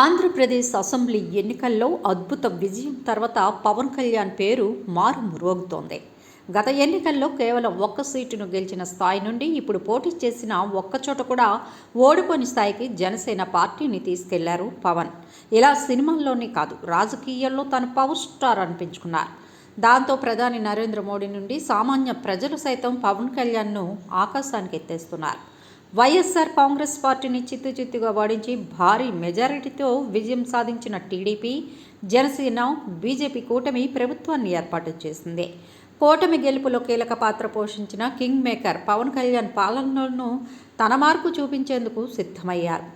Andhra Pradesh assembly ఎన్నికల్లో అద్భుత విజయం తర్వాత పవన్ కళ్యాణ్ పేరు మారుమ్రోగుతోంది. గత ఎన్నికల్లో కేవలం ఒక్క సీటును గెలిచిన స్థాయి నుండి ఇప్పుడు పోటీ చేసిన ఒక్కచోట కూడా ఓడిపోని స్థాయికి జనసేన పార్టీని తీసుకెళ్ళారు పవన్. ఇలా సినిమాల్లోనే కాదు రాజకీయాల్లో తను పవర్ స్టార్ అనిపించుకున్నారు. దాంతో ప్రధాని నరేంద్ర మోడీ నుండి సామాన్య ప్రజలు సైతం పవన్ కళ్యాణ్ను ఆకాశానికి ఎత్తేస్తున్నారు వైఎస్ఆర్ కాంగ్రెస్ పార్టీని చిత్తు చిత్తుగా వాడించి భారీ మెజారిటీతో విజయం సాధించిన టీడీపీ జనసేన బీజేపీ కూటమి ప్రభుత్వాన్ని ఏర్పాటు చేసింది. కూటమి గెలుపులో కీలక పాత్ర పోషించిన కింగ్ మేకర్ పవన్ కళ్యాణ్ పాలనను తన మార్పు చూపించేందుకు సిద్ధమయ్యారు.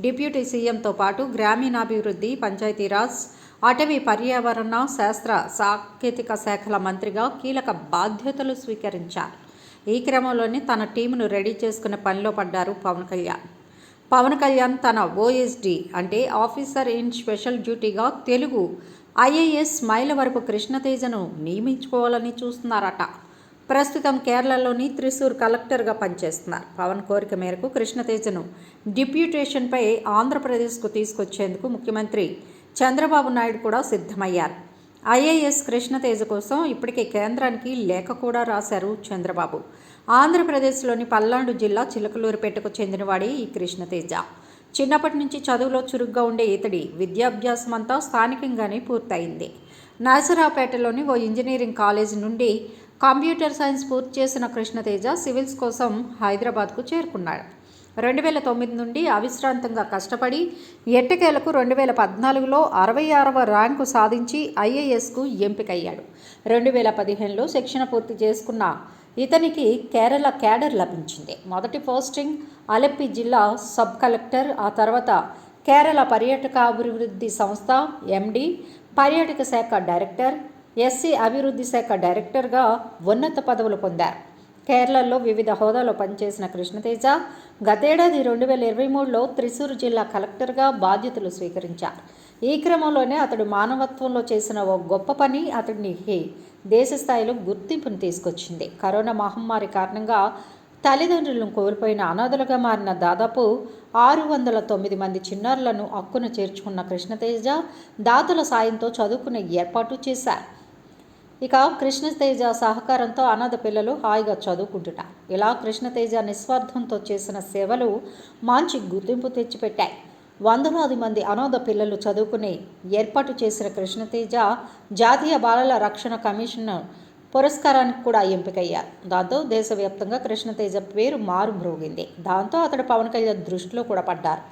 డిప్యూటీ సీఎంతో పాటు గ్రామీణాభివృద్ధి పంచాయతీరాజ్ అటవీ పర్యావరణ శాస్త్ర సాంకేతిక శాఖల మంత్రిగా కీలక బాధ్యతలు స్వీకరించారు. ఈ క్రమంలోనే తన టీమును రెడీ చేసుకునే పనిలో పడ్డారు పవన్ కళ్యాణ్. పవన్ కళ్యాణ్ తన ఓఎస్డి అంటే ఆఫీసర్ ఇన్ స్పెషల్ డ్యూటీగా తెలుగు ఐఏఎస్ మైలవరపు కృష్ణతేజను నియమించుకోవాలని చూస్తున్నారట. ప్రస్తుతం కేరళలోని త్రిశూర్ కలెక్టర్గా పనిచేస్తున్నారు. పవన్ కోరిక మేరకు కృష్ణతేజను డిప్యూటేషన్పై ఆంధ్రప్రదేశ్కు తీసుకొచ్చేందుకు ముఖ్యమంత్రి చంద్రబాబు నాయుడు కూడా సిద్ధమయ్యారు. ఐఏఎస్ కృష్ణతేజ కోసం ఇప్పటికే కేంద్రానికి లేఖ కూడా రాశారు చంద్రబాబు. ఆంధ్రప్రదేశ్లోని పల్నాడు జిల్లా చిలకలూరుపేటకు చెందినవాడి ఈ కృష్ణతేజ చిన్నప్పటి నుంచి చదువులో చురుగ్గా ఉండే ఇతడి విద్యాభ్యాసం అంతా స్థానికంగానే పూర్తయింది. నాసరావుపేటలోని ఓ ఇంజనీరింగ్ కాలేజ్ నుండి కంప్యూటర్ సైన్స్ పూర్తి చేసిన కృష్ణతేజ సివిల్స్ కోసం హైదరాబాద్కు చేరుకున్నాడు. రెండు వేల తొమ్మిది నుండి అవిశ్రాంతంగా కష్టపడి ఎట్టకేలకు రెండు వేల పద్నాలుగులో అరవై ఆరవ ర్యాంకు సాధించి ఐఏఎస్కు ఎంపికయ్యాడు. రెండు వేల పదిహేనులో శిక్షణ పూర్తి చేసుకున్న ఇతనికి కేరళ క్యాడర్ లభించింది. మొదటి పోస్టింగ్ అలెప్పి జిల్లా సబ్ కలెక్టర్ ఆ తర్వాత కేరళ పర్యాటక అభివృద్ధి సంస్థ ఎండి పర్యాటక శాఖ డైరెక్టర్ ఎస్సీ అభివృద్ధి శాఖ డైరెక్టర్గా ఉన్నత పదవులు పొందారు. కేరళలో వివిధ హోదాలో పనిచేసిన కృష్ణతేజ గతేడాది రెండు వేల ఇరవై మూడులో త్రిశూరు జిల్లా కలెక్టర్గా బాధ్యతలు స్వీకరించారు. ఈ క్రమంలోనే అతడు మానవత్వంలో చేసిన ఓ గొప్ప పని అతడికి దేశ స్థాయిలో గుర్తింపును తీసుకొచ్చింది. కరోనా మహమ్మారి కారణంగా తల్లిదండ్రులను కోల్పోయిన అనాథలుగా మారిన దాదాపు ఆరు వందల తొమ్మిది మంది చిన్నారులను అక్కున చేర్చుకున్న కృష్ణతేజ దాతల సాయంతో చదువుకునే ఏర్పాటు చేశారు. ఇక కృష్ణతేజ సహకారంతో అనాథ పిల్లలు హాయిగా చదువుకుంటున్నారు ఇలా కృష్ణతేజ నిస్వార్థంతో చేసిన సేవలు మంచి గుర్తింపు తెచ్చిపెట్టాయి. వందలాది మంది అనాథ పిల్లలు చదువుకుని ఏర్పాటు చేసిన కృష్ణతేజ జాతీయ బాలల రక్షణ కమిషన్ పురస్కారానికి కూడా ఎంపికయ్యారు. దాంతో దేశవ్యాప్తంగా కృష్ణతేజ పేరు మారుమ్రోగింది దాంతో అతడు పవన్ కళ్యాణ్ దృష్టిలో కూడా పడ్డారు.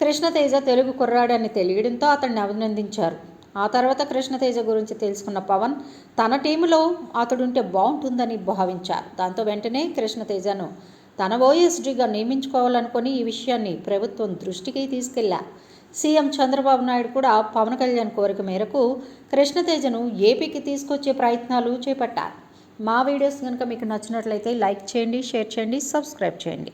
కృష్ణతేజ తెలుగు కుర్రాడని తెలియడంతో అతన్ని అభినందించారు. ఆ తర్వాత కృష్ణతేజ గురించి తెలుసుకున్న పవన్ తన టీంలో అతడుంటే బాగుంటుందని భావించారు. దాంతో వెంటనే కృష్ణతేజను తన ఓఎస్డీగా నియమించుకోవాలనుకుని ఈ విషయాన్ని ప్రభుత్వం దృష్టికి తీసుకెళ్ళారు సీఎం చంద్రబాబు నాయుడు కూడా పవన్ కళ్యాణ్ కోరిక మేరకు కృష్ణతేజను ఏపీకి తీసుకొచ్చే ప్రయత్నాలు చేపట్టారు. మా వీడియోస్ కనుక మీకు నచ్చినట్లయితే లైక్ చేయండి షేర్ చేయండి సబ్స్క్రైబ్ చేయండి.